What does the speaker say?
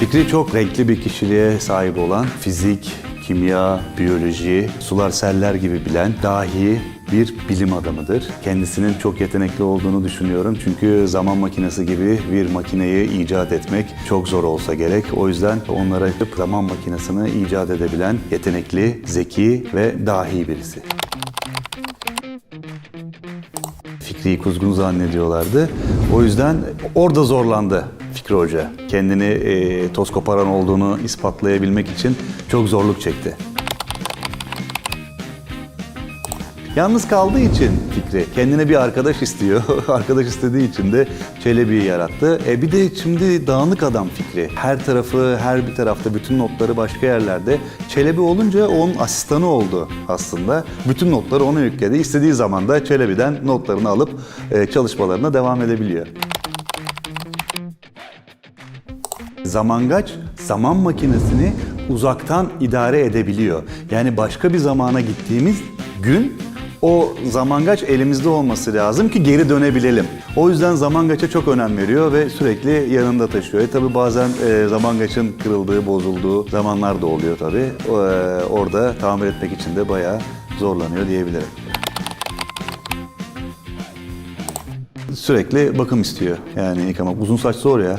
Fikri çok renkli bir kişiliğe sahip olan, fizik, kimya, biyoloji, sular seller gibi bilen, dahi bir bilim adamıdır. Kendisinin çok yetenekli olduğunu düşünüyorum. Çünkü zaman makinesi gibi bir makineyi icat etmek çok zor olsa gerek. O yüzden onlara zaman makinesini icat edebilen yetenekli, zeki ve dahi birisi. Fikri'yi kuzgun zannediyorlardı. O yüzden orada zorlandı Fikri Hoca. Kendini e, toz koparan olduğunu ispatlayabilmek için çok zorluk çekti. Yalnız kaldığı için Fikri kendine bir arkadaş istiyor. arkadaş istediği için de Çelebi'yi yarattı. E bir de şimdi dağınık adam Fikri. Her tarafı, her bir tarafta bütün notları başka yerlerde. Çelebi olunca onun asistanı oldu aslında. Bütün notları ona yükledi. İstediği zaman da Çelebi'den notlarını alıp e, çalışmalarına devam edebiliyor. Zamangaç zaman makinesini uzaktan idare edebiliyor. Yani başka bir zamana gittiğimiz gün o zamangaç elimizde olması lazım ki geri dönebilelim. O yüzden zamangaça çok önem veriyor ve sürekli yanında taşıyor. E tabi bazen e, zamangaçın kırıldığı, bozulduğu zamanlar da oluyor tabi. E, orada tamir etmek için de bayağı zorlanıyor diyebilirim. Sürekli bakım istiyor. Yani yıkamak. Uzun saç zor ya.